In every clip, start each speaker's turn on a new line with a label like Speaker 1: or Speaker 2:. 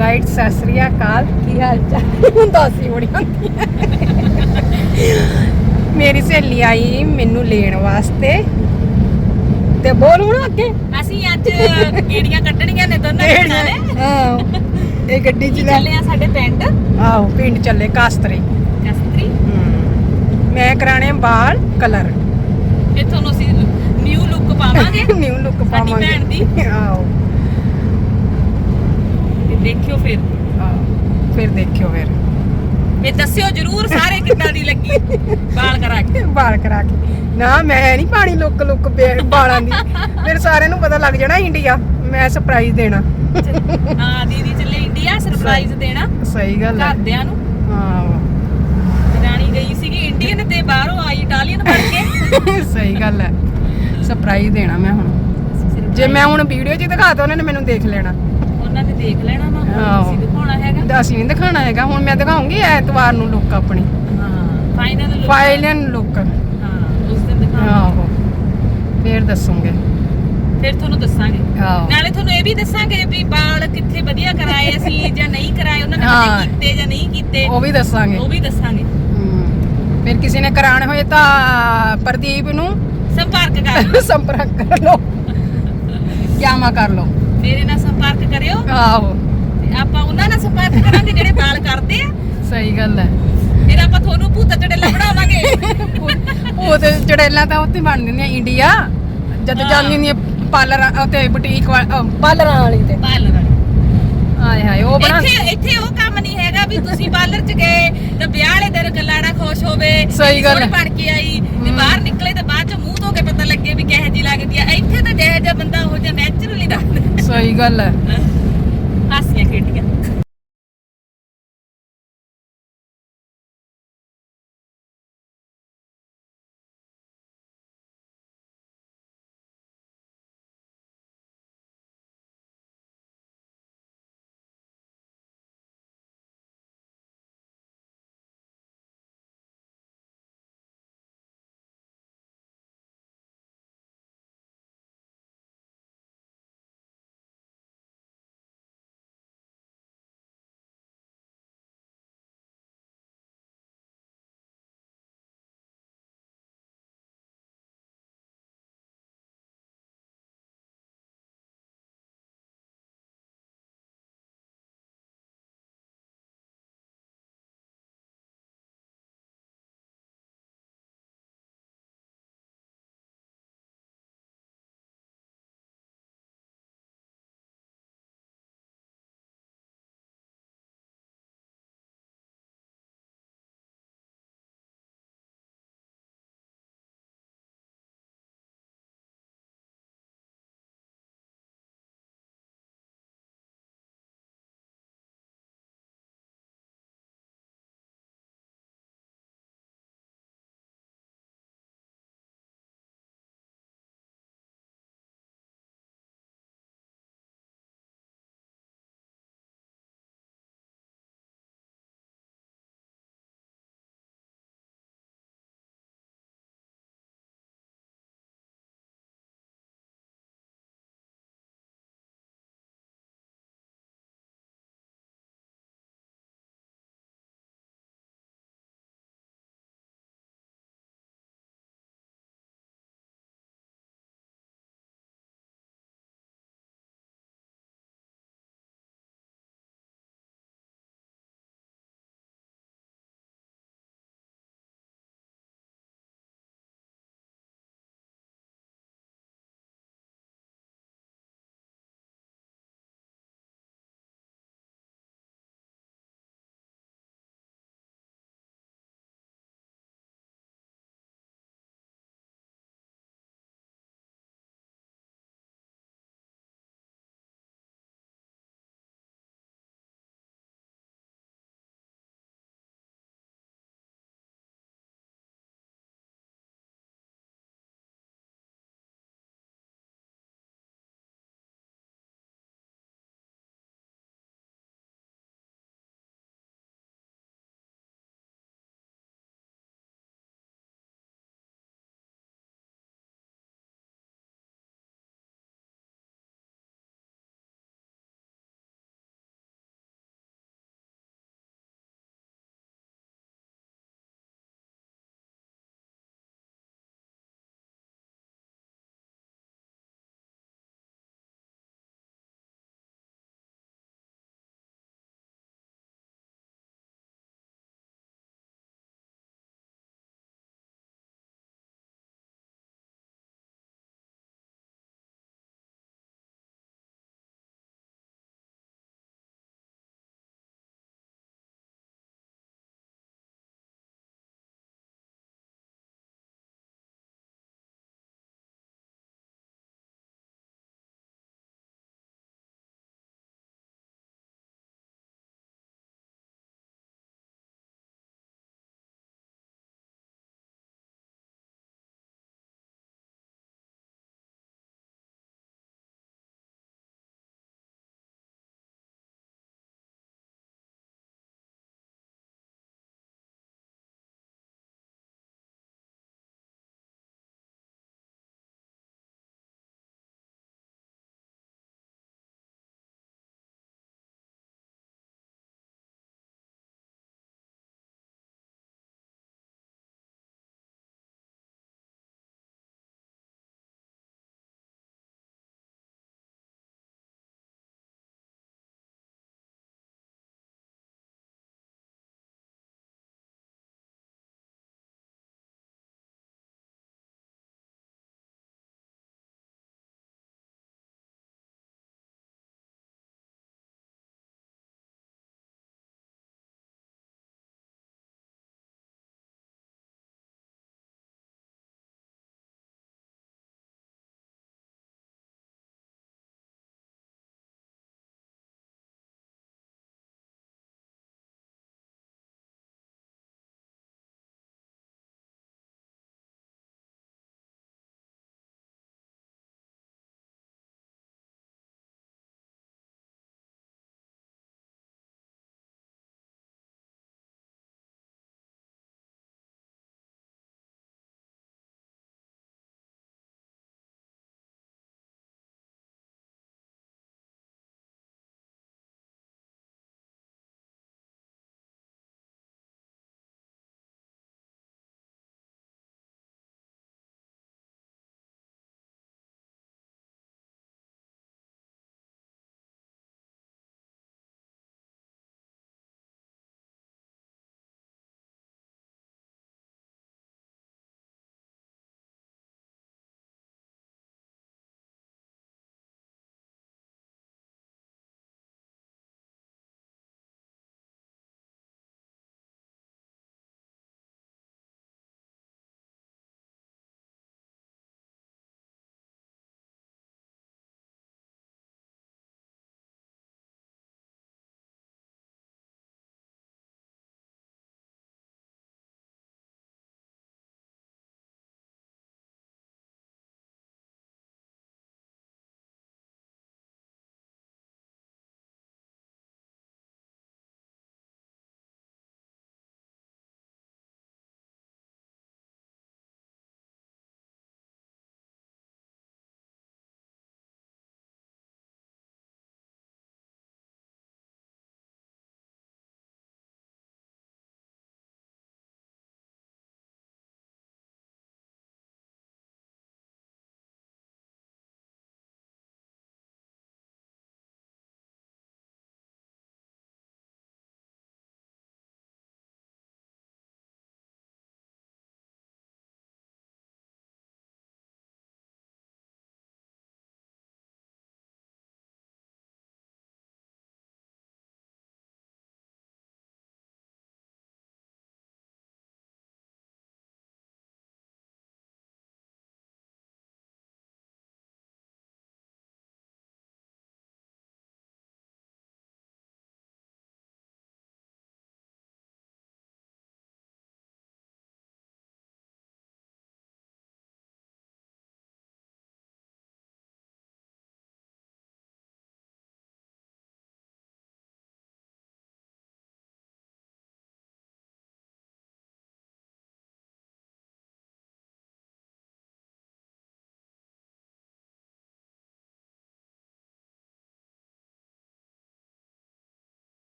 Speaker 1: Guide Sat Sri ਅਕਾਲ। ਕੀ ਹਾਲ ਚਾਲ? ਦਾਸੀ ਬੜੀ ਹੁੰਦੀ ਹੈ। ਮੇਰੀ ਸਹੇਲੀ ਆਈ ਮੈਨੂੰ ਲੈਣ ਵਾਸਤੇ। ਤੇ ਬੋਲ ਹੁਣ ਅੱਗੇ।
Speaker 2: ਅਸੀਂ ਅੱਜ ਗੇੜੀਆਂ ਕੱਢਣੀਆਂ ਨੇ ਦੋਨਾਂ ਨੇ।
Speaker 1: ਹਾਂ। ਇਹ ਗੱਡੀ ਚ ਲੈ।
Speaker 2: ਚੱਲੇ ਆ ਸਾਡੇ ਪਿੰਡ?
Speaker 1: ਆਹੋ ਪਿੰਡ ਚੱਲੇ ਕਾਸਤਰੀ।
Speaker 2: ਕਸਤਰੀ?
Speaker 1: ਮੈਂ ਕਰਾਣੇ ਬਾਲ ਕਲਰ।
Speaker 2: ਤੇ ਤੁਹਾਨੂੰ ਅਸੀਂ ਨਿਊ ਲੁੱਕ ਪਾਵਾਂਗੇ।
Speaker 1: ਨਿਊ ਲੁੱਕ
Speaker 2: ਸਾਡੀ
Speaker 1: ਪਾਵਾਂਗੇ।
Speaker 2: ਭੈਣ ਦੀ।
Speaker 1: ਆਹੋ।
Speaker 2: ਤੇ ਦੇਖਿਓ ਫਿਰ।
Speaker 1: ਫਿਰ ਦੇਖਿਓ ਫਿਰ।
Speaker 2: ਇਹ ਦੱਸਿਓ ਜਰੂਰ ਸਾਰੇ ਕਿੱਦਾਂ ਦੀ ਲੱਗੀ। ਬਾਲ ਕਰਾ ਕੇ।
Speaker 1: ਬਾਲ ਕਰਾ ਕੇ। ਨਾ ਮੈਂ ਨਹੀਂ ਪਾਣੀ ਲੁੱਕ ਲੁੱਕ ਬਾਲਾਂ ਦੀ। ਫਿਰ ਸਾਰਿਆਂ ਨੂੰ ਪਤਾ ਲੱਗ ਜਾਣਾ ਇੰਡੀਆ। ਮੈਂ ਸਰਪ੍ਰਾਈਜ਼ ਦੇਣਾ।
Speaker 2: ਹਾਂ ਦੀਦੀ ਚੱਲੇ ਇੰਡੀਆ ਸਰਪ੍ਰਾਈਜ਼ ਦੇਣਾ।
Speaker 1: ਸਹੀ ਗੱਲ ਹੈ
Speaker 2: ਘਰਦਿਆਂ ਨੂੰ।
Speaker 1: ਹਾਂ।
Speaker 2: ਰਾਣੀ ਗਈ ਸੀਗੀ ਇੰਡੀਅਨ ਤੇ ਬਾਹਰੋਂ ਆਈ ਇਟਾਲੀਅਨ ਬਣ ਕੇ।
Speaker 1: ਸਹੀ ਗੱਲ ਹੈ ਸਰਪ੍ਰਾਈਜ਼ ਦੇਣਾ ਮੈਂ ਹੁਣ। ਜੇ ਮੈਂ ਹੁਣ ਵੀਡੀਓ 'ਚ ਦਿਖਾਤਾ ਉਹਨਾਂ ਨੇ ਮੈਨੂੰ ਦੇਖ ਲੈਣਾ।
Speaker 2: ਉਹਨਾਂ ਨੇ ਦੇਖ ਲੈਣਾ ਵਾ
Speaker 1: ਆਹੋ।
Speaker 2: ਤੁਸੀਂ ਦਿਖਾਉਣਾ ਹੈਗਾ।
Speaker 1: ਅਸੀਂ ਨਹੀਂ ਦਿਖਾਣਾ ਹੈਗਾ ਹੁਣ ਮੈਂ ਦਿਖਾਉਂਗੀ ਐਤਵਾਰ ਨੂੰ ਲੁੱਕ ਆਪਣੀ।
Speaker 2: ਹਾਂ ਫਾਈਨਲ ਲੁੱਕ
Speaker 1: ਫਾਈਲਨ ਲੁੱਕ
Speaker 2: ਹਾਂ ਉਸ ਦਿਨ ਦਿਖਾਵਾਂਗੇ।
Speaker 1: ਆਹੋ ਫੇਰ ਦੱਸੂਗੇ।
Speaker 2: ਫਿਰ ਤੁਹਾਨੂੰ ਦੱਸਾਂਗੇ।
Speaker 1: ਆਹੋ।
Speaker 2: ਨਾਲੇ ਤੁਹਾਨੂੰ ਇਹ ਵੀ ਦੱਸਾਂਗੇ ਵੀ ਬਾਲ ਕਿੱਥੇ ਵਧੀਆ ਕਰਾਏ ਅਸੀਂ ਜਾਂ ਨਹੀਂ ਕਰਾਏ ਉਹਨਾਂ ਨੇ
Speaker 1: ਹਾਂ।
Speaker 2: ਵਧੀਆ ਕੀਤੇ ਜਾਂ ਨਹੀਂ ਕੀਤੇ।
Speaker 1: ਉਹ ਵੀ ਦੱਸਾਂਗੇ।
Speaker 2: ਉਹ ਵੀ ਦੱਸਾਂਗੇ।
Speaker 1: ਹਮ, ਫਿਰ ਕਿਸੇ ਨੇ ਕਰਾਣੇ ਹੋਏ ਤਾਂ ਪ੍ਰਦੀਪ ਨੂੰ
Speaker 2: ਸੰਪਰਕ ਕਰ
Speaker 1: ਸੰਪਰਕ ਕਰ ਲਓ। ਕਿਆਮਾ ਕਰ ਲਓ।
Speaker 2: ਮੇਰੇ ਨਾਲ ਸੰਪਰਕ ਕਰਿਓ।
Speaker 1: ਆਹੋ।
Speaker 2: ਤੇ ਆਪਾਂ ਉਹਨਾਂ ਨਾਲ ਸੰਪਰਕ ਕਰਾਂਗੇ ਜਿਹੜੇ ਬਾਲ ਕਰਦੇ ਆ।
Speaker 1: ਸਹੀ ਗੱਲ ਹੈ।
Speaker 2: ਫਿਰ ਆਪਾਂ ਤੁਹਾਨੂੰ ਭੂਤ ਚੜੇਲਾ ਬਣਾਵਾਂਗੇ।
Speaker 1: ਉਹ ਤੇ ਚੜੇਲਾਂ ਤਾਂ ਉੱਥੇ ਬਣ ਦਿੰਦੀਆਂ ਇੰਡੀਆ। ਜਦ। ਜਾਂਦੀ ਹੁੰਦੀਆਂ ਪਾਰਲਰ ਉੱਤੇ ਬੁਟੀਕ ਪਾਰਲਰਾਂ ਵਾਲੀ ਤੇ।
Speaker 2: ਪਾਰਲਰ ਵਾਲੇ।
Speaker 1: ਹਾਏ ਹਾਏ ਉਹ ਬਣਾ
Speaker 2: ਇੱਥੇ ਇੱਥੇ ਉਹ ਕੰਮ ਨਹੀਂ ਹੈਗਾ ਵੀ ਤੁਸੀਂ ਪਾਰਲਰ ਚ ਗਏ ਤੇ ਵਿਆਹ ਵਾਲੇ ਦਿਨ ਗੱਲਾੜਾ ਖੁਸ਼ ਹੋਵੇ
Speaker 1: ਸਹੀ ਗੱਲ
Speaker 2: ਬਣ ਕੇ ਆਈ ਤੇ। ਬਾਹਰ ਨਿਕਲੇ ਤੇ ਬਾਅਦ ਚ ਮੂੰਹ ਧੋ ਕੇ ਪਤਾ ਲੱਗੇ ਵੀ ਕਿਹੋ ਜੀ ਲੱਗਦੀ ਆ ਇੱਥੇ ਤਾਂ ਜਿਹੋ ਜਿਹਾ ਬੰਦਾ ਉਹ ਜਿਹਾ ਨੈਚੁਰਲੀ ਦੱਸਦਾ
Speaker 1: ਸਹੀ ਗੱਲ ਹੈ।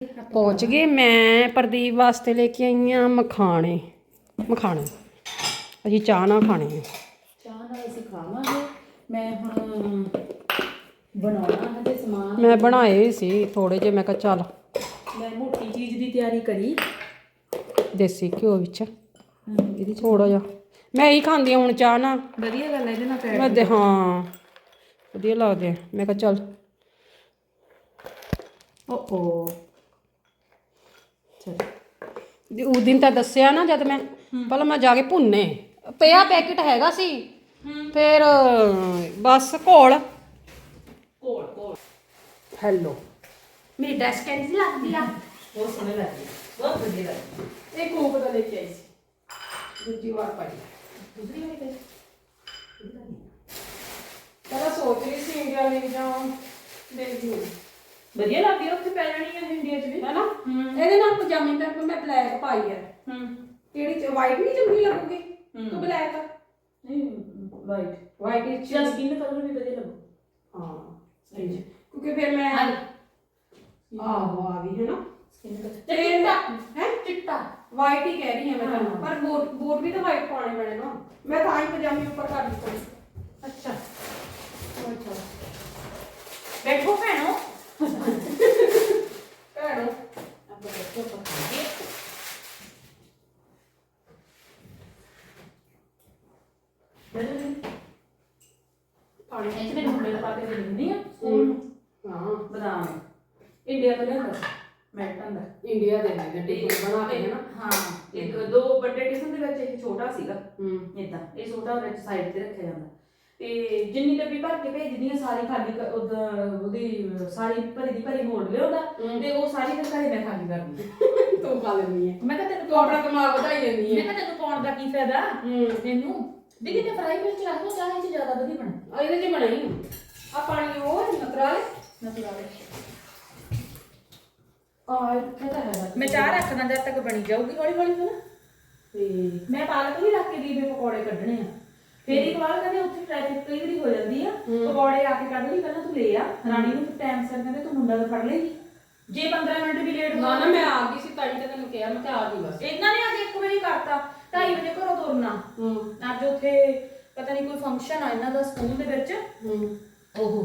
Speaker 1: ਪਹੁੰਚ ਗਏ। ਮੈਂ ਪ੍ਰਦੀਪ ਵਾਸਤੇ ਲੈ ਕੇ ਆਈ ਹਾਂ ਮਖਾਣੇ। ਮਖਾਣੇ। ਅਸੀਂ ਚਾਹ ਨਾਲ ਖਾਣੇ ਆ।
Speaker 2: ਚਾਹ ਨਾਲ ਅਸੀਂ ਖਾਵਾਂਗੇ। ਮੈਂ ਹੁਣ ਬਣਾਉਣਾ ਹੈ ਤੇ ਸਮਾਨ।
Speaker 1: ਮੈਂ ਬਣਾਏ ਸੀ ਥੋੜੇ ਜਿਹੇ। ਮੈਂ ਕਿਹਾ ਚੱਲ
Speaker 2: ਮੈਂ ਮੋਟੀ ਚੀਜ਼ ਦੀ ਤਿਆਰੀ ਕਰੀ।
Speaker 1: ਦੇਸੀ ਘਿਓ ਵਿੱਚ। ਇਹਦੀ ਥੋੜਾ ਜਿਹਾ। ਮੈਂ ਇਹੀ ਖਾਂਦੀ ਹਾਂ ਹੁਣ ਚਾਹ ਨਾਲ।
Speaker 2: ਵਧੀਆ ਗੱਲ ਹੈ ਇਹਦੇ ਨਾਲ ਪੈ
Speaker 1: ਮੈਂ ਦੇ ਹਾਂ ਵਧੀਆ ਲੱਗਦੇ ਆ। ਮੈਂ ਕਿਹਾ ਚੱਲ
Speaker 2: ਓ ਓ
Speaker 1: ਦੀ- ਉਸ ਦਿਨ ਤਾਂ ਦੱਸਿਆ ਨਾ ਜਦ ਮੈਂ ਪਹਿਲਾਂ ਮੈਂ ਜਾ ਕੇ ਭੁੰਨੇ। ਪਿਆ ਪੈਕੇਟ ਹੈਗਾ ਸੀ ਫਿਰ ਬਸ ਘੋਲ।
Speaker 2: ਕੋਲ ਕੋਲ
Speaker 1: ਹੈਲੋ ਮੇਰੀ ਡਰੈਸ ਕੈਂਸੀ ਲੱਗਦੀ ਆ।
Speaker 2: ਬਹੁਤ ਸੋਹਣੇ ਲੱਗਦੇ ਬਹੁਤ ਵਧੀਆ ਲੱਗਦੇ
Speaker 1: ਇਹ ਕੋਕ ਦਾ ਲੈ ਕੇ ਆਈ ਸੀ। ਦੂਜੀ ਵਾਰ ਪਾਈ।
Speaker 2: ਦੂਸਰੀ ਵਾਰੀ ਤੇ
Speaker 1: ਪਹਿਲਾਂ ਸੋਚ ਰਹੀ ਸੀ ਇੰਡੀਆ ਲੈ ਜਾਵਾਂ। ਦੇਖਦੀ ਹਾਂ
Speaker 2: ਵਧੀਆ ਲੱਗਦੀ ਆ, ਉੱਥੇ ਪੈ ਜਾਣੀ ਹੈ ਇੰਡੀਆ 'ਚ ਵੀ।
Speaker 1: ਹੈਨਾ? ਇਹਦੇ ਨਾਲ ਪਜਾਮੀ ਤੱਕ ਮੈਂ ਬਲੈਕ ਪਾਈ ਹੈ
Speaker 2: ਹੂੰ।
Speaker 1: ਕਿਹੜੀ ਵਾਈਟ ਨਹੀਂ ਚੰਗੀ ਲੱਗੂਗੀ? ਤੂੰ ਬਲੈਕ
Speaker 2: ਨਹੀਂ ਵਾਈਟ
Speaker 1: ਵਾਈਟ ਵਿੱਚ
Speaker 2: ਜਾਂ ਸਕਿਨ ਕਲਰ ਵੀ ਵਧੀਆ ਲੱਗੂ।
Speaker 1: ਹਾਂ ਸਹੀ ਹੈ। ਕਿਉਂਕਿ ਫਿਰ ਮੈਂ ਆਹੋ ਆ ਵੀ ਹੈ ਨਾ
Speaker 2: ਸਕਿਨ ਕਲਰ
Speaker 1: ਤੇ
Speaker 2: ਚਿੱਟਾ।
Speaker 1: ਹੈ?
Speaker 2: ਚਿੱਟਾ।
Speaker 1: ਵਾਈਟ ਹੀ ਕਹਿ ਰਹੀ ਹਾਂ ਮੈਂ ਤੁਹਾਨੂੰ ਪਰ ਬੂਟ ਬੂਟ ਵੀ ਤਾਂ ਵਾਈਟ ਪਾਉਣੇ ਪੈਣੇ ਨਾ। ਮੈਂ ਤਾਂ ਹੀ ਪਜਾਮੀ ਉੱਪਰ ਕਰ ਦਿੱਤਾ।
Speaker 2: ਅੱਛਾ।
Speaker 1: ਅੱਛਾ।
Speaker 2: ਬੈਠੋ ਭੈਣੋ ਆਪਾਂ ਬੈਠੋ ਪਕਾਈਏ
Speaker 1: ਪਾਣੀ
Speaker 2: ਇਹ ਮੈਨੂੰ ਮੁੰਡੇ ਨੂੰ ਪਾ ਕੇ ਦੇ ਦਿੰਦੀ ਆ ਸਕੂਲ ਨੂੰ।
Speaker 1: ਹਾਂ।
Speaker 2: ਬਦਾਮ ਇੰਡੀਆ ਤੋਂ ਲਿਆਂਦਾ ਸੀ ਮੈਟਨ ਦਾ
Speaker 1: ਇੰਡੀਆ ਦੇ ਨੇ ਟਿਕਟ ਬਣਾ ਕੇ ਨਾ।
Speaker 2: ਹਾਂ। ਇੱਕ ਦੋ ਵੱਡੇ ਟਿਫਨ ਦੇ ਵਿੱਚ ਇਹ ਛੋਟਾ ਸੀਗਾ।
Speaker 1: ਹੂੰ।
Speaker 2: ਇਦਾਂ ਇਹ ਛੋਟਾ ਵਿੱਚ ਸਾਈਡ ਤੇ ਰੱਖਿਆ ਜਾਂਦਾ। ਤੇ ਜਿੰਨੀ ਡੱਬੀ ਭਰ ਕੇ ਭੇਜਦੀਆਂ ਸਾਰੀ ਖਾਲੀ ਉਹਦਾ ਸਾਰੀ ਭਰੀ ਦੀ ਭਰੀ ਮੋੜ ਲਿਆਉਂਦਾ। ਤੇ ਉਹ ਸਾਰੀ ਫਿਰ ਘਰੇ ਮੈਂ ਖਾਲੀ ਕਰਦੀ
Speaker 1: ਤੂੰ ਖਾ ਲੈਂਦੀ ਹੈ
Speaker 2: ਮੈਂ ਕਿਹਾ ਤੈਨੂੰ
Speaker 1: ਤੂੰ ਆਪਣਾ ਦਿਮਾਗ ਵਧਾਈ ਜਾਂਦੀ
Speaker 2: ਮੈਂ
Speaker 1: ਹੈ
Speaker 2: ਕਿਹਾ ਤੈਨੂੰ ਪਾਉਣ ਦਾ ਕੀ ਫਾਇਦਾ? ਤੈਨੂੰ ਦੀਦੀ ਤੇ ਫਰਾਈ ਵਿੱਚ ਰੱਖ ਲਓ ਚਾਹੇ ਚ ਜ਼ਿਆਦਾ ਵਧੀਆ ਬਣ।
Speaker 1: ਆ ਇਹਦੇ ਚ ਬਣਾਈ ਆ ਪਾਣੀ ਉਹ ਨਤਰਾਲੇ
Speaker 2: ਨਤੁਰਾਲੇ
Speaker 1: ਆ ਇੱਥੇ ਤਾਂ ਹੈਗਾ।
Speaker 2: ਮੈਂ ਚਾਹ ਰੱਖਦਾ ਜਦ ਤੱਕ ਬਣੀ ਜਾਊਗੀ ਹੌਲੀ ਹੌਲੀ ਫਿਰ।
Speaker 1: ਤੇ
Speaker 2: ਮੈਂ ਪਾਲਕ ਵੀ ਰੱਖ ਕੇ ਦੀਵੇ ਪਕੌੜੇ ਕੱਢਣੇ ਆ। ਫੇਰ ਇੱਕ ਵਾਰ ਕਹਿੰਦੇ ਉੱਥੇ ਟ੍ਰੈਫਿਕ ਕਈ ਵਾਰੀ ਹੋ ਜਾਂਦੀ ਆ। ਪਕੌੜੇ ਆ ਕੇ ਕੱਢ ਲਈ ਪਹਿਲਾਂ ਤੂੰ ਲੈ ਆ। ਰਾਣੀ ਨੂੰ ਟਾਈਮ ਸਿਰ ਕਹਿੰਦੇ ਤੂੰ ਮੁੰਡਾ ਤਾਂ ਫੜ ਲੇਗੀ ਜੇ 15 ਮਿੰਟ ਵੀ ਲੇਟ
Speaker 1: ਨਾ ਨਾ ਮੈਂ ਆ ਗਈ ਸੀ ਤਾਂ ਹੀ ਤਾਂ ਤੈਨੂੰ ਕਿਹਾ ਮੈਂ ਤਾਂ ਆ ਗਈ ਬਸ
Speaker 2: ਇਹਨਾਂ ਨੇ ਅੱਜ ਇੱਕ ਵਾਰੀ ਕਰਤਾ 2:30 ਵਜੇ ਘਰੋਂ ਤੁਰਨਾ।
Speaker 1: ਹੂੰ।
Speaker 2: ਅੱਜ ਉੱਥੇ ਪਤਾ ਨਹੀਂ ਕੋਈ ਫੰਕਸ਼ਨ ਆ ਇਹਨਾਂ ਦਾ ਸਕੂਲ ਦੇ ਵਿੱਚ।
Speaker 1: ਹੂੰ।
Speaker 2: ਓਹੋ।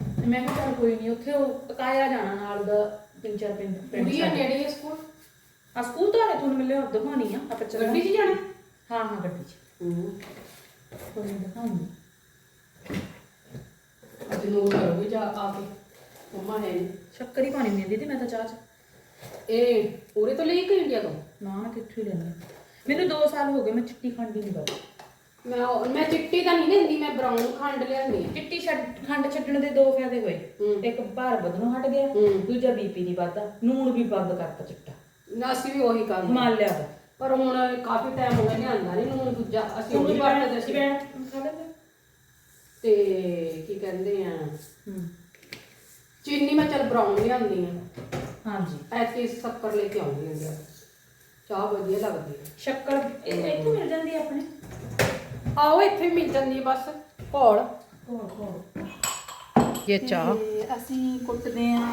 Speaker 2: ਤੇ ਮੈਂ ਕਿਹਾ ਚੱਲ ਕੋਈ ਨਹੀਂ ਉੱਥੇ ਉਹ ਪਕਾਇਆ ਜਾਣਾ ਨਾਲ ਦਾ ਤਿੰਨ ਚਾਰ ਪਿੰਡ ਪਿੰਡ
Speaker 1: ਕੁੜੀ ਆ
Speaker 2: ਸਾਡੇ।
Speaker 1: ਨੇੜੇ ਹੈ ਸਕੂਲ
Speaker 2: ਆ ਸਕੂਲ ਤੋਂ ਆਲੇ ਤੁਹਾਨੂੰ ਮਿਲੇ ਹੋਰ ਦਿਖਾਉਣੀ ਆ ਆਪਾਂ ਚੱਲ
Speaker 1: ਗੱਡੀ 'ਚ ਜਾਣਾ?
Speaker 2: ਹਾਂ ਹਾਂ ਗੱਡੀ 'ਚ।
Speaker 1: ਹੂੰ।
Speaker 2: ਕੋਈ ਨਹੀਂ ਦਿਖਾਉਂਗੀ।
Speaker 1: ਅੱਜ ਨੂੰ ਕਰੋਗੇ ਜਾ ਆ ਕੇ। ਮੰਮਾ ਹੈ ਨੀ।
Speaker 2: ਸ਼ੱਕਰ ਹੀ ਪਾਣੀ ਨਹੀਂ ਦੀਦੀ ਮੈਂ ਤਾਂ ਚਾਹ 'ਚ।
Speaker 1: ਇਹ ਪੂਰੇ ਤੋਂ ਲਈ ਕਿ ਇੰਡੀਆ ਤੋਂ?
Speaker 2: ਨਾ ਨਾ ਕਿੱਥੋਂ ਹੀ ਲੈਣੀ ਮੈਨੂੰ 2 ਸਾਲ ਹੋ ਗਏ ਮੈਂ ਚਿੱਟੀ ਖੰਡ ਨਹੀਂ ਪਾਈ
Speaker 1: ਮੈਂ ਉਹ- ਮੈਂ ਚਿੱਟੀ ਤਾਂ ਨਹੀਂ ਲੈਂਦੀ ਮੈਂ ਬਰਾਊਨ ਖੰਡ ਲਿਆਂਦੀ ਆ
Speaker 2: ਚਿੱਟੀ ਛੱਡ ਖੰਡ ਛੱਡਣ ਦੇ ਦੋ ਫਾਇਦੇ ਹੋਏ। ਇੱਕ ਭਾਰ ਵਧਣੋਂ ਹਟ ਗਿਆ
Speaker 1: ਹੂੰ।
Speaker 2: ਦੂਜਾ ਬੀਪੀ ਨਹੀਂ ਵੱਧਦਾ ਨੂਣ ਵੀ ਬੰਦ ਕਰਤਾ ਚਿੱਟਾ।
Speaker 1: ਨਾ ਅਸੀਂ ਵੀ ਉਹੀ ਕਰਦੇ
Speaker 2: ਹਿਮਾਲਿਆ ਦਾ
Speaker 1: ਪਰ ਹੁਣ ਕਾਫੀ ਟਾਈਮ ਹੋ ਗਿਆ ਲਿਆਂਦਾ ਨਹੀਂ ਨੂੰ ਦੂਜਾ ਅਸੀਂ ਉਹੀ
Speaker 2: ਵੀ
Speaker 1: ਵਰਤਦੇ ਸੀ।
Speaker 2: ਖਾ ਲੈਂਦੇ।
Speaker 1: ਤੇ ਕੀ ਕਹਿੰਦੇ ਆ?
Speaker 2: ਹੂੰ।
Speaker 1: ਚੀਨੀ ਮੈਂ ਚੱਲ ਬਰਾਊਨ ਲਿਆਂਦੀ ਆ
Speaker 2: ਹਾਂਜੀ।
Speaker 1: ਐਤੀ ਸ਼ੱਕਰ ਲੈ ਕੇ ਆਉਂਦੀ ਤੋਂ। ਚਾਹ ਵਧੀਆ ਲੱਗਦੀ ਹੈ।
Speaker 2: ਸ਼ੱਕਰ ਇਹ ਇੱਥੋਂ ਮਿਲ ਜਾਂਦੀ ਹੈ ਆਪਣੇ?
Speaker 1: ਆਓ ਇੱਥੇ ਮਿਲ ਜਾਂਦੀ ਬਸ। ਘੋਲ ਇਹ ਚਾਹ?
Speaker 2: ਤੇ ਅਸੀਂ ਕੁੱਟਦੇ ਆ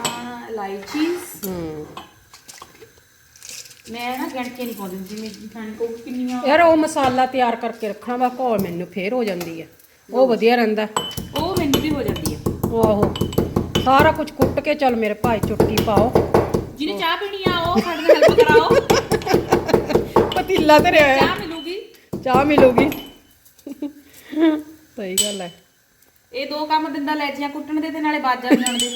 Speaker 2: ਇਲਾਇਚੀਸ
Speaker 1: ਹੂੰ।
Speaker 2: ਮੈਂ ਨਾ ਗਿਣ ਕੇ ਨਹੀਂ ਪਾਉਂਦੀ ਜਿਵੇਂ ਖਾਣ ਕੋ ਕਿੰਨੀਆਂ?
Speaker 1: ਯਾਰ ਉਹ ਮਸਾਲਾ ਤਿਆਰ ਕਰਕੇ ਰੱਖਣਾ ਵਾ ਘੋਲ ਮੈਨੂੰ ਫੇਰ ਹੋ ਜਾਂਦੀ ਹੈ। ਉਹ ਵਧੀਆ ਰਹਿੰਦਾ।
Speaker 2: ਉਹ ਮੈਨੂੰ ਵੀ ਹੋ ਜਾਂਦੀ ਹੈ।
Speaker 1: ਆਹੋ। ਸਾਰਾ ਕੁਝ ਕੁੱਟ ਕੇ ਚੱਲ ਮੇਰੇ ਭਾਈ ਚੁਟਕੀ ਪਾਓ।
Speaker 2: ਜਿਹਨੇ ਚਾਹ ਪੀਣੀ ਆ ਉਹ ਸਾਡੇ ਨਾਲ ਹੈਲਪ ਕਰਾਓ।
Speaker 1: ਪਤੀਲਾ ਤੇ ਰਿਹਾ
Speaker 2: ਚਾਹ ਮਿਲੂਗੀ?
Speaker 1: ਚਾਹ ਮਿਲੂਗੀ। ਸਹੀ ਗੱਲ ਹੈ।
Speaker 2: ਇਹ ਦੋ ਕੰਮ ਦਿੰਦਾ ਲੈਚੀਆਂ ਕੁੱਟਣ ਦੇ ਤੇ ਨਾਲੇ ਬਾਜਾਂ ਜਾਣ ਦੇ।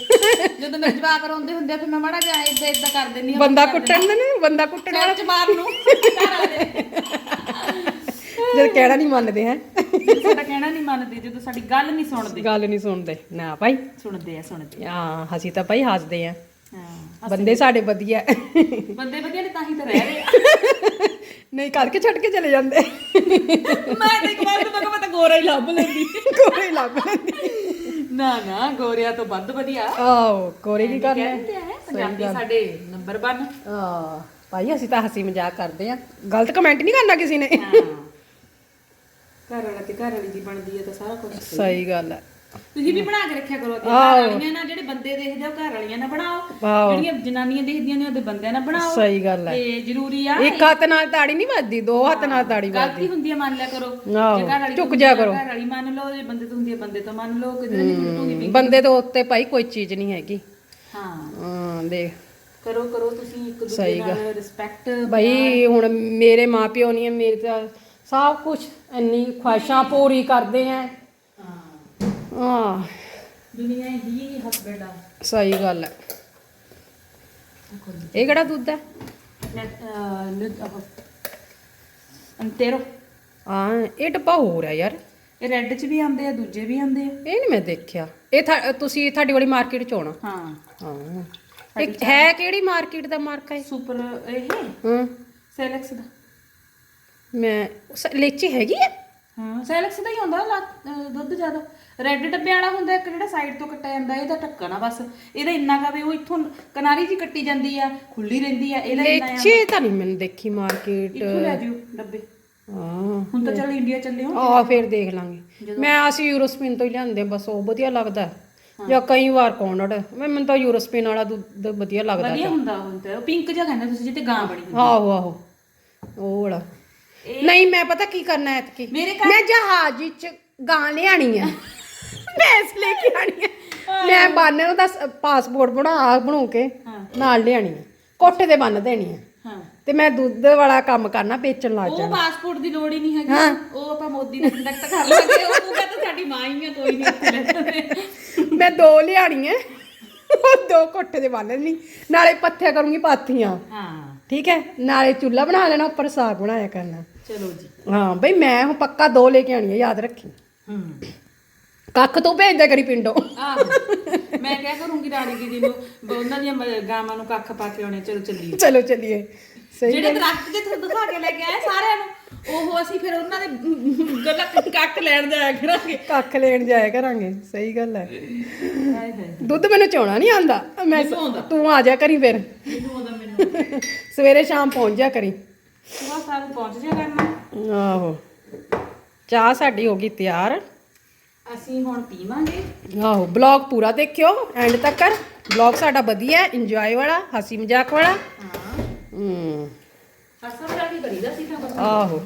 Speaker 2: ਜਦੋਂ ਮੇਰੇ ਜਵਾਕ ਰੋਂਦੇ ਹੁੰਦੇ ਆ ਫਿਰ ਮੈਂ ਮਾੜਾ ਜਿਹਾ ਇਦਾਂ ਇਦਾਂ ਕਰ ਦਿੰਦੀ ਆ
Speaker 1: ਬੰਦਾ ਕੁੱਟਣ ਦੇ ਨਹੀਂ ਬੰਦਾ ਕੁੱਟਣ ਵਾਲਾ
Speaker 2: ਚ ਮਾਰ ਨੂੰ। ਘਰ ਦੇ
Speaker 1: ਜਦ ਕਹਿਣਾ ਨਹੀਂ ਮੰਨਦੇ ਹੈ।
Speaker 2: ਸਾਡਾ ਕਹਿਣਾ ਨਹੀਂ ਮੰਨਦੇ ਜਦੋਂ ਸਾਡੀ ਗੱਲ ਨਹੀਂ ਸੁਣਦੇ।
Speaker 1: ਗੱਲ ਨਹੀਂ ਸੁਣਦੇ। ਨਾ ਭਾਈ।
Speaker 2: ਸੁਣਦੇ ਆ ਸੁਣਦੇ
Speaker 1: ਹਾਂ ਅਸੀਂ ਤਾਂ ਭਾਈ ਹੱਸਦੇ ਆ।
Speaker 2: ਹਾਂ
Speaker 1: ਬੰਦੇ ਸਾਡੇ ਵਧੀਆ।
Speaker 2: ਬੰਦੇ ਵਧੀਆ ਨੇ ਤਾਂ ਹੀ ਤਾਂ ਰਹਿ ਰਹੇ ਆ।
Speaker 1: ਨਹੀਂ ਕਰਕੇ ਛੱਡ ਕੇ ਚਲੇ ਜਾਂਦੇ।
Speaker 2: ਮੈਂ ਤੇ ਇੱਕ ਵਾਰ ਤਾਂ ਮੈਂ ਤਾਂ ਗੋਰਾ ਹੀ ਲੱਭ ਲੈਂਦੀ।
Speaker 1: ਕੋਰੇ ਲੱਗ ਲੈਂਦੀ।
Speaker 2: ਨਾ ਨਾ ਗੋਰਿਆਂ ਤੋਂ ਵੱਧ ਵਧੀਆ।
Speaker 1: ਆਓ ਕੋਰੇ ਕੀ ਕਰਨਾ
Speaker 2: ਪੰਜਾਬੀ ਸਾਡੇ ਨੰਬਰ 1
Speaker 1: ਆ ਭਾਈ ਅਸੀਂ ਤਾਂ ਹਸੀ ਮਜ਼ਾਕ ਕਰਦੇ ਆ। ਗਲਤ ਕਮੈਂਟ ਨਹੀਂ ਕਰਨਾ ਕਿਸੇ ਨੇ।
Speaker 2: ਹਾਂ। ਘਰ ਵਾਲਾ ਤੇ ਘਰ ਵਾਲੀ ਦੀ ਬਣਦੀ ਹੈ ਤਾਂ ਸਾਰਾ ਕੁਝ
Speaker 1: ਸਹੀ ਗੱਲ ਹੈ
Speaker 2: ਤੁਸੀਂ ਵੀ ਬਣਾ ਕੇ ਰੱਖਿਆ ਕਰੋ ਤੇ
Speaker 1: ਆਹੋ।
Speaker 2: ਘਰ ਵਾਲੀਆਂ ਨਾਲ ਜਿਹੜੇ ਬੰਦੇ ਦੇਖਦੇ ਆ ਉਹ ਘਰ ਵਾਲੀਆਂ ਨਾਲ ਬਣਾਓ।
Speaker 1: ਆਹੋ।
Speaker 2: ਜਿਹੜੀਆਂ ਜਨਾਨੀਆਂ ਦੇਖਦੀਆਂ ਨੇ ਉਹਦੇ ਬੰਦਿਆਂ ਨਾਲ ਬਣਾਓ।
Speaker 1: ਸਹੀ ਗੱਲ ਹੈ
Speaker 2: ਤੇ ਜ਼ਰੂਰੀ ਆ
Speaker 1: ਇੱਕ ਹੱਥ ਨਾਲ ਤਾੜੀ ਨਹੀਂ ਵੱਜਦੀ ਦੋ ਹੱਥ ਨਾਲ ਤਾੜੀ ਵੱਜਦੀ।
Speaker 2: ਗਲਤੀ ਹੁੰਦੀ ਹੈ ਮੰਨ ਲਿਆ ਕਰੋ।
Speaker 1: ਆਹੋ,
Speaker 2: ਜੇ ਘਰ ਵਾਲੀ
Speaker 1: ਕਰੋ।
Speaker 2: ਘਰ ਵਾਲੀ ਮੰਨ ਲਓ ਜੇ ਬੰਦੇ ਤੋਂ ਹੁੰਦੀ ਹੈ ਬੰਦੇ ਤੋਂ ਮੰਨ ਲਓ ਕਿਧਰ ਨਹੀਂ ਟੁੱਟੂਗੀ ਵੀ
Speaker 1: ਬੰਦੇ ਤੋਂ ਉੱਤੇ ਭਾਈ ਕੋਈ ਚੀਜ਼ ਨਹੀਂ ਹੈਗੀ।
Speaker 2: ਹਾਂ।
Speaker 1: ਹਾਂ ਦੇਖ।
Speaker 2: ਕਰੋ ਕਰੋ ਤੁਸੀਂ ਇੱਕ ਦੂਜੇ ਨਾਲ ਰਿਸਪੈਕਟ
Speaker 1: ਭਾਈ ਹੁਣ ਮੇਰੇ ਮਾਪਿਓ ਨਹੀਂ ਮੇਰੇ ਤਾਂ ਸਭ ਕੁਝ ਇੰਨੀ ਖੁਆਇਸ਼ਾਂ ਪੂਰੀ ਕਰਦੇ ਆ
Speaker 2: ਹਾਂ। ਦੁਨੀਆ ਹੀ ਹਸਬੈਂਡ ਆ।
Speaker 1: ਸਹੀ ਗੱਲ ਹੈ ਇਹ ਕਿਹੜਾ ਦੁੱਧ ਹੈ
Speaker 2: ਅੰਤੇਰੋ।
Speaker 1: ਹਾਂ ਇਹ ਡੱਬਾ ਹੋਰ ਹੈ ਯਾਰ।
Speaker 2: ਇਹ ਰੈੱਡ ਚ ਵੀ ਆਉਂਦੇ ਆ ਦੂਜੇ ਵੀ ਆਉਂਦੇ ਆ।
Speaker 1: ਇਹ ਨਹੀਂ ਮੈਂ ਦੇਖਿਆ। ਇਹ ਤੁਸੀਂ ਤੁਹਾਡੀ ਵਾਲੀ ਮਾਰਕੀਟ ਚ ਹੋਣਾ
Speaker 2: ਹਾਂ।
Speaker 1: ਹਾਂ। ਇਹ ਹੈ ਕਿਹੜੀ ਮਾਰਕੀਟ ਦਾ ਮਾਰਕਾ ਹੈ
Speaker 2: ਸੁਪਰ ਇਹ?
Speaker 1: ਹਾਂ।
Speaker 2: ਸੈਲੈਕਸ ਦਾ।
Speaker 1: ਮੈਂ ਸ- ਲੀਚੀ ਹੈਗੀ ਹੈ
Speaker 2: ਹਾਂ ਸੈਲੈਕਸ ਦਾ ਹੀ ਹੁੰਦਾ ਲਾ- ਅਹ ਦੁੱਧ ਜ਼ਿਆਦਾ। ਰੈੱਡ ਡੱਬੇ ਵਾਲਾ ਹੁੰਦਾ ਇੱਕ ਜਿਹੜਾ ਸਾਈਡ ਤੋਂ ਕੱਟਿਆ ਜਾਂਦਾ ਇਹਦਾ ਢੱਕਣ ਆ ਬਸ। ਇਹਦਾ ਇੰਨਾ ਕਾ ਵੀ ਉਹ ਇੱਥੋਂ ਕਿਨਾਰੀ ਜੀ ਕੱਟੀ ਜਾਂਦੀ ਆ ਖੁੱਲੀ ਰਹਿੰਦੀ ਆ ਇਹਦਾ ਇੰਨਾ ਆ।
Speaker 1: ਲੀਚੀ ਤਾਂ ਨਹੀਂ ਮੈਨੂੰ ਦੇਖੀ ਮਾਰਕੀਟ
Speaker 2: ਇੱਥੋਂ ਲੈ ਜਿਓ ਡੱਬੇ।
Speaker 1: ਹਾਂ।
Speaker 2: ਹੁਣ ਤਾਂ ਚੱਲ ਇੰਡੀਆ ਚੱਲੇ ਹੋ।
Speaker 1: ਆ ਫਿਰ ਦੇਖ ਲਾਂਗੇ। ਮੈਂ ਅਸੀਂ ਯੂਰੋਸਪਿਨ ਤੋਂ ਹੀ ਲਿਆਂਦੇ ਬਸ ਉਹ ਵਧੀਆ ਲੱਗਦਾ। ਹੈ। ਜਾਂ ਕਈ ਵਾਰ ਕੌਨਡ ਮੈਂ ਮੈਨੂੰ ਤਾਂ ਯੂਰੋਸਪਿਨ ਵਾਲਾ ਦੁੱਧ ਵਧੀਆ ਲੱਗਦਾ
Speaker 2: ਵਧੀਆ ਹੁੰਦਾ ਤਾਂ। ਉਹ ਪਿੰਕ ਜਿਹਾ ਕਹਿੰਦੇ ਤੁਸੀਂ ਜਿੱਤੇ ਗਾਂ ਬਣੀ
Speaker 1: ਆਹੋ ਆਹੋ। ਉਹ ਵਾਲਾ। ਨਹੀਂ ਮੈਂ ਪਤਾ ਕੀ ਕਰਨਾ ਐਤਕੀ?
Speaker 2: ਮੇਰੇ
Speaker 1: ਮੈਂ ਜਹਾਜ਼ ਵਿੱਚ ਗਾਂ ਲਿਆਣੀ ਆ। ਭੈਂਸ ਲੈ ਕੇ ਆਣੀ ਆ। ਮੈਂ ਬਾਨੇ ਉਹਦਾ ਪਾਸਪੋਰਟ ਬਣਾ ਬਣੂ ਕੇ
Speaker 2: ਹਾਂ।
Speaker 1: ਨਾਲ ਲਿਆਣੀ ਆ। ਕੋਠੇ ਤੇ ਬੰਨ ਦੇਣੀ ਆ।
Speaker 2: ਹਾਂ।
Speaker 1: ਤੇ ਮੈਂ ਦੁੱਧ ਵਾਲਾ ਕੰਮ ਕਰਨਾ ਵੇਚਣ ਲੱਗ
Speaker 2: ਉਹ ਪਾਸਪੋਰਟ ਦੀ ਲੋੜ ਹੀ ਨਹੀਂ ਹੈਗੀ। ਉਹ ਆਪਾਂ ਮੋਦੀ ਨਾਲ ਕੰਟੈਕਟ ਕਰ ਲਾਂਗੇ। ਉਹ ਕਹੂਗਾ ਤਾਂ ਸਾਡੀ ਮਾਂ ਹੀ ਆ ਕੋਈ ਨਹੀਂ ਇੱਥੇ
Speaker 1: ਮੈਂ ਦੋ ਲਿਆਣੀਆਂ ਉਹ ਦੋ ਕੋਠੇ ਦੇ ਬੰਨ ਲੈਣੀ। ਨਾਲੇ ਪੱਥਿਆ ਕਰੂੰਗੀ ਪਾਥੀਆਂ।
Speaker 2: ਹਾਂ।
Speaker 1: ਠੀਕ ਹੈ? ਨਾਲੇ ਚੁੱਲ੍ਹਾ ਬਣਾ ਲੈਣਾ ਉੱਪਰ ਸਾਗ ਬਣਾਇਆ ਕਰਨਾ।
Speaker 2: ਚਲੋ ਜੀ।
Speaker 1: ਹਾਂ ਬਈ ਮੈਂ ਹੁਣ ਪੱਕਾ ਦੋ ਲੈ ਕੇ ਆਣੀ ਆ ਯਾਦ ਰੱਖੀ।
Speaker 2: ਹੂੰ।
Speaker 1: ਕੱਖ ਤੂੰ ਭੇਜ ਦੇ ਕਰੀ ਪਿੰਡੋਂ।
Speaker 2: ਆਹੋ ਮੈਂ ਕਿਆ ਕਰੂੰਗੀ ਰਾਣੀ ਦੀਦੀ ਨੂੰ ਉਹਨਾਂ ਦੀਆਂ ਮ- ਗਾਵਾਂ ਨੂੰ ਕੱਖ ਪਾ ਕੇ ਆਉਣੇ ਚਲੋ ਚੱਲੀਏ।
Speaker 1: ਚਲੋ ਚੱਲੀਏ। ਸਹੀ
Speaker 2: ਜਿਹੜੇ ਦਰਖਤ ਜਿੱਥੇ ਦਿਖਾ ਕੇ ਲੈ ਕੇ ਆਏ ਸਾਰਿਆਂ ਨੂੰ ਉਹ ਅਸੀਂ ਫਿਰ ਉਹਨਾਂ ਦੇ ਗੱਲਾਂ ਕੱਟ ਲੈਣ ਜਾਇਆ ਕਰਾਂਗੇ।
Speaker 1: ਕੱਖ ਲੈਣ ਜਾਇਆ ਕਰਾਂਗੇ ਸਹੀ ਗੱਲ ਹੈ।
Speaker 2: ਹਾਏ ਹਾਏ।
Speaker 1: ਦੁੱਧ ਮੈਨੂੰ ਚੋਣਾ ਨਹੀਂ ਆਂਦਾ ਮੈਂ ਤੂੰ ਆ ਜਾ ਕਰੀ ਫਿਰ।
Speaker 2: ਮੈਨੂੰ ਆਉਂਦਾ ਮੈਨੂੰ
Speaker 1: ਸਵੇਰੇ ਸ਼ਾਮ ਪਹੁੰਚ ਜਾ ਕਰੀ।
Speaker 2: ਸੁਬਾਹ ਸਾਹਿਬ ਪਹੁੰਚ ਜਾ ਕਰਨਾ।
Speaker 1: ਆਹੋ। ਚਾਹ ਸਾਡੀ ਹੋ ਗਈ ਤਿਆਰ।
Speaker 2: ਅਸੀਂ ਹੁਣ ਪੀਵਾਂਗੇ।
Speaker 1: ਆਹੋ ਬਲੌਗ ਪੂਰਾ ਦੇਖਿਓ ਐਂਡ ਤੱਕ ਬਲੌਗ ਸਾਡਾ ਵਧੀਆ ਇੰਜੋਏ ਵਾਲਾ ਹਸੀ ਮਜ਼ਾਕ ਵਾਲਾ।
Speaker 2: ਹਾਂ।
Speaker 1: ਹੂੰ।
Speaker 2: ਸੀ ਤਾਂ ਬਸ।
Speaker 1: ਆਹੋ।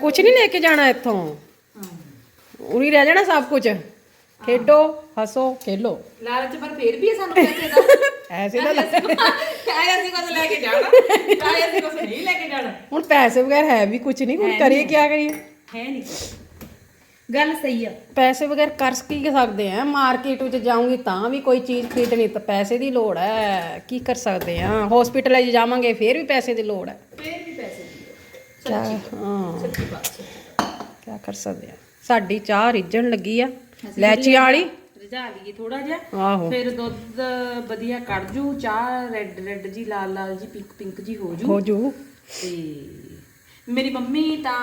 Speaker 1: ਕੁਝ ਨਹੀਂ ਲੈ ਕੇ ਜਾਣਾ ਇੱਥੋਂ। ਉਰੀ ਰਹਿ ਜਾਣਾ ਸਭ ਕੁਝ ਖੇਡੋ ਹੱਸੋ ਖੇਲੋ।
Speaker 2: ਲਾਲਚ ਪਰ ਫੇਰ ਵੀ ਸਾਨੂੰ ਪੈਸੇ ਦਾ
Speaker 1: ਐਸੇ ਦਾ
Speaker 2: ਕਾਇਆ ਅਸੀਂ ਕੁਝ ਲੈ ਕੇ ਜਾਣਾ ਕਾਇਆ ਅਸੀਂ ਕੁਝ ਨਹੀਂ ਲੈ ਕੇ ਜਾਣਾ।
Speaker 1: ਹੁਣ ਪੈਸੇ ਬਗੈਰ ਹੈ ਵੀ ਕੁਝ ਨਹੀਂ ਹੁਣ ਕਰੀਏ ਕੀ ਕਰੀਏ?
Speaker 2: ਹੈ ਨਹੀਂ ਗੱਲ ਸਹੀ ਆ।
Speaker 1: ਪੈਸੇ ਬਗੈਰ ਕਰ ਕੀ ਸਕਦੇ ਆ? ਮਾਰਕੀਟ ਵਿੱਚ ਜਾਊਂਗੀ ਤਾਂ ਵੀ ਕੋਈ ਚੀਜ਼ ਖਰੀਦਣੀ ਤਾਂ ਪੈਸੇ ਦੀ ਲੋੜ ਹੈ ਕੀ ਕਰ ਸਕਦੇ ਆ? ਹਸਪੀਟਲ 'ਚ ਜਾਵਾਂਗੇ ਫੇਰ ਵੀ ਪੈਸੇ ਦੀ ਲੋੜ ਹੈ
Speaker 2: ਫੇਰ ਵੀ ਪੈਸੇ ਦੀ
Speaker 1: ਕਿਆ ਹਾਂ।
Speaker 2: ਸੱਚੀ ਬਾਤ
Speaker 1: ਕੀ ਕਰ ਸਕਦੇ ਆ? ਸਾਡੀ ਚਾਹ ਰਿੱਝਣ ਲੱਗੀ ਆ। ਲੈਚੀਆਂ ਵਾਲੀ?
Speaker 2: ਰਜਾ ਲਈਏ ਥੋੜਾ ਜਿਹਾ।
Speaker 1: ਆਹੋ।
Speaker 2: ਫਿਰ ਦੁੱਧ ਵਧੀਆ ਕੱਢ ਜੂ ਚਾਹ ਰੈੱਡ ਰੈੱਡ ਜੀ ਲਾਲ ਲਾਲ ਜੀ ਪਿੰਕ ਪਿੰਕ ਜੀ ਹੋ ਜੂ।
Speaker 1: ਹੋ ਜੂ।
Speaker 2: ਤੇ ਮੇਰੀ ਮੰਮੀ ਤਾਂ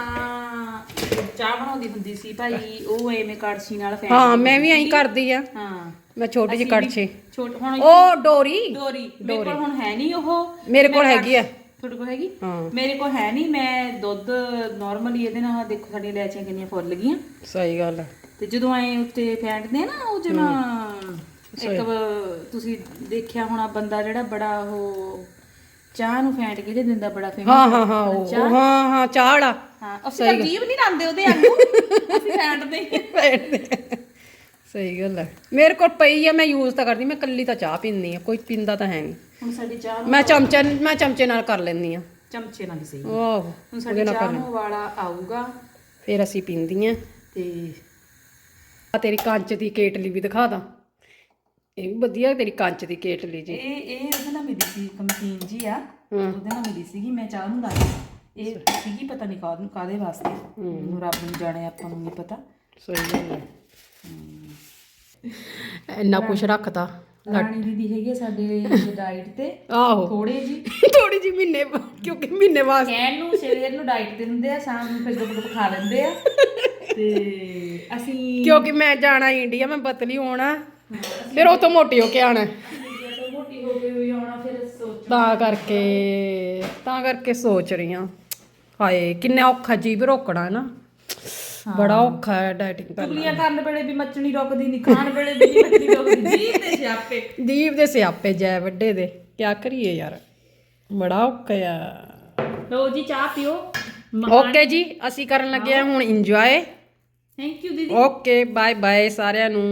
Speaker 2: ਚਾਹ ਬਣਾਉਂਦੀ ਹੁੰਦੀ ਸੀ ਭਾਈ ਉਹ ਐਵੇਂ ਕੜਛੀ ਨਾਲ ਫੈਂਕ
Speaker 1: ਹਾਂ ਮੈਂ ਵੀ ਐਂ ਕਰਦੀ ਆ।
Speaker 2: ਹਾਂ।
Speaker 1: ਮੈਂ ਛੋਟੀ ਜਿਹੀ ਕੜਛੀ।
Speaker 2: ਛੋਟ ਹੁਣ
Speaker 1: ਉਹ ਡੋਰੀ।
Speaker 2: ਡੋਰੀ। ਮੇਰੇ ਕੋਲ ਹੁਣ ਹੈ ਨਹੀਂ ਉਹ।
Speaker 1: ਮੇਰੇ ਕੋਲ ਹੈਗੀ ਆ।
Speaker 2: ਤੁਹਾਡੇ ਕੋਲ ਹੈਗੀ?
Speaker 1: ਹਾਂ।
Speaker 2: ਮੇਰੇ ਕੋਲ ਹੈ ਨਹੀਂ। ਮੈਂ ਦੁੱਧ ਨਾਰਮਲੀ ਇਹਦੇ ਨਾਲ ਦੇਖੋ ਸਾਡੀਆਂ ਲੈਚੀਆਂ ਕਿੰਨੀਆਂ ਫੁੱਲ ਗਈਆਂ।
Speaker 1: ਸਹੀ ਗੱਲ ਹੈ
Speaker 2: ਤੇ ਜਦੋਂ ਐ ਉੱਤੇ ਫੈਂਟਦੇ ਆ ਨਾ ਉਹ ਜਿਵੇਂ ਇੱਕ ਤੁਸੀਂ ਦੇਖਿਆ ਹੋਣਾ ਬੰਦਾ ਜਿਹੜਾ ਬੜਾ ਉਹ ਚਾਹ ਨੂੰ ਫੈਂਟ ਕੇ ਦੇ ਦਿੰਦਾ ਬੜਾ ਫੇਮਸ
Speaker 1: ਹਾਂ ਹਾਂ ਹਾਂ ਉਹ ਹਾਂ ਹਾਂ ਚਾਹ ਵਾਲਾ।
Speaker 2: ਹਾਂ ਅਸੀਂ ਤਾਂ ਜੀਭ ਨਹੀਂ ਲਾਉਂਦੇ ਉਹਦੇ ਵਾਂਗੂ। ਅਸੀਂ ਫੈਂਟਦੇ ਹੀ।
Speaker 1: ਬੈਠਦੇ ਸਹੀ ਗੱਲ ਹੈ। ਮੇਰੇ ਕੋਲ ਪਈ ਆ ਮੈਂ ਯੂਜ਼ ਤਾਂ ਕਰਦੀ ਮੈਂ ਕੱਲੀ ਤਾਂ ਚਾਹ ਪੀਂਦੀ ਆ ਕੋਈ ਪੀਂਦਾ ਤਾਂ ਹੈ ਨਹੀਂ।
Speaker 2: ਹੁਣ ਸਾਡੀ ਚਾਹ ਨੂੰ
Speaker 1: ਮੈਂ ਚਮਚਾ ਮੈਂ ਚਮਚੇ ਨਾਲ ਕਰ ਲੈਂਦੀ ਆ
Speaker 2: ਚਮਚੇ ਨਾਲ ਹੀ ਸਹੀ।
Speaker 1: ਆਹੋ
Speaker 2: ਹੁਣ ਸਾਡੀ ਚਾਹ ਨੂੰ ਵਾਲਾ ਆਊਗਾ।
Speaker 1: ਫਿਰ ਅਸੀਂ ਪੀਂਦੀਆਂ
Speaker 2: ਤੇ
Speaker 1: ਆ ਤੇਰੀ ਕੰਚ ਦੀ ਕੇਟਲੀ ਵੀ ਦਿਖਾ ਦਾਂ। ਇਹ ਵੀ ਵਧੀਆ ਤੇਰੀ ਕੰਚ ਦੀ ਕੇਟਲੀ ਜੀ।
Speaker 2: ਇਹ ਇਹ ਉਹਦੇ ਨਾਲ ਮਿਲੀ ਸੀ ਕਮਕੀਨ ਜੀ ਆ। ਉਹਦੇ ਨਾਲ ਮਿਲੀ ਸੀਗੀ ਮੈਂ ਚਾਹ ਨੂੰ ਲਾਈ। ਇਹ ਸੀਗੀ ਪਤਾ ਨਹੀਂ ਕਾਹਦੇ ਕਾਦੇ ਵਾਸਤੇ। ਹੁਣ ਰੱਬ ਨੂੰ ਜਾਣੇ ਆਪਾਂ ਨੂੰ ਨਹੀਂ ਪਤਾ।
Speaker 1: ਸਹੀ ਗੱਲ ਹੈ। ਇੰਨਾ ਕੁਛ ਰੱਖਤਾ।
Speaker 2: ਰਾਣੀ ਦੀਦੀ ਹੈਗੀ ਸਾਡੇ ਡਾਈਟ ਤੇ।
Speaker 1: ਆਹੋ।
Speaker 2: ਥੋੜੇ ਜੀ
Speaker 1: ਥੋੜੀ ਜੀ ਮਹੀਨੇ ਕਿਉਂਕਿ ਮਹੀਨੇ ਬਾਅਦ
Speaker 2: ਕਹਿਣ ਨੂੰ ਸਵੇਰ ਨੂੰ ਡਾਈਟ ਤੇ ਹੁੰਦੇ ਆ ਸ਼ਾਮ ਨੂੰ ਫਿਰ ਗੁੱਪ ਖਾ ਲੈਂਦੇ ਆ। ਤੇ ਅਸੀਂ
Speaker 1: ਕਿਉਂਕਿ ਮੈਂ ਜਾਣਾ ਇੰਡੀਆ ਮੈਂ ਪਤਲੀ ਹੋਣਾ। ਫਿਰ ਉਥੋਂ ਮੋਟੀ ਹੋ ਕੇ ਆਣਾ
Speaker 2: ਜਦੋਂ ਮੋਟੀ ਹੋ। ਗਈ ਹੋਈ ਆਉਣਾ ਫਿਰ ਸੋਚ
Speaker 1: ਤਾਂ ਕਰਕੇ ਤਾਂ ਕਰਕੇ ਸੋਚ ਰਹੀ ਹਾਂ। ਹਾਏ ਕਿੰਨਾ ਔਖਾ ਜੀਵ ਰੋਕਣਾ ਨਾ। ਬੜਾ ਔਖਾ ਹੈ ਡਾਈਟਿੰਗ ਕਰਨਾ।
Speaker 2: ਚੁਗਲੀਆਂ ਕਰਨ ਵੇਲੇ ਵੀ ਮੱਚਣੀ ਰੁਕਦੀ ਨਹੀਂ ਖਾਣ ਵੇਲੇ ਵੀ ਮੱਚਣੀ ਰੁਕਦੀ। ਜੀ ਤੇ ਸਿਆਪੇ।
Speaker 1: ਦੀਪ ਦੇ ਸਿਆਪੇ ਜੈ ਵੱਡੇ ਦੇ। ਕੀ ਕਰੀਏ ਯਾਰ ਬੜਾ ਔਖਾ ਆ।
Speaker 2: ਲੋ ਜੀ ਚਾਹ ਪੀਓ।
Speaker 1: ਓਕੇ ਜੀ ਅਸੀਂ ਕਰਨ ਲੱਗੇ ਹਾਂ ਹੁਣ ਇੰਜੋਏ।
Speaker 2: ਥੈਂਕ ਯੂ ਦੀਦੀ।
Speaker 1: ਓਕੇ ਬਾਏ ਬਾਏ ਸਾਰਿਆਂ ਨੂੰ।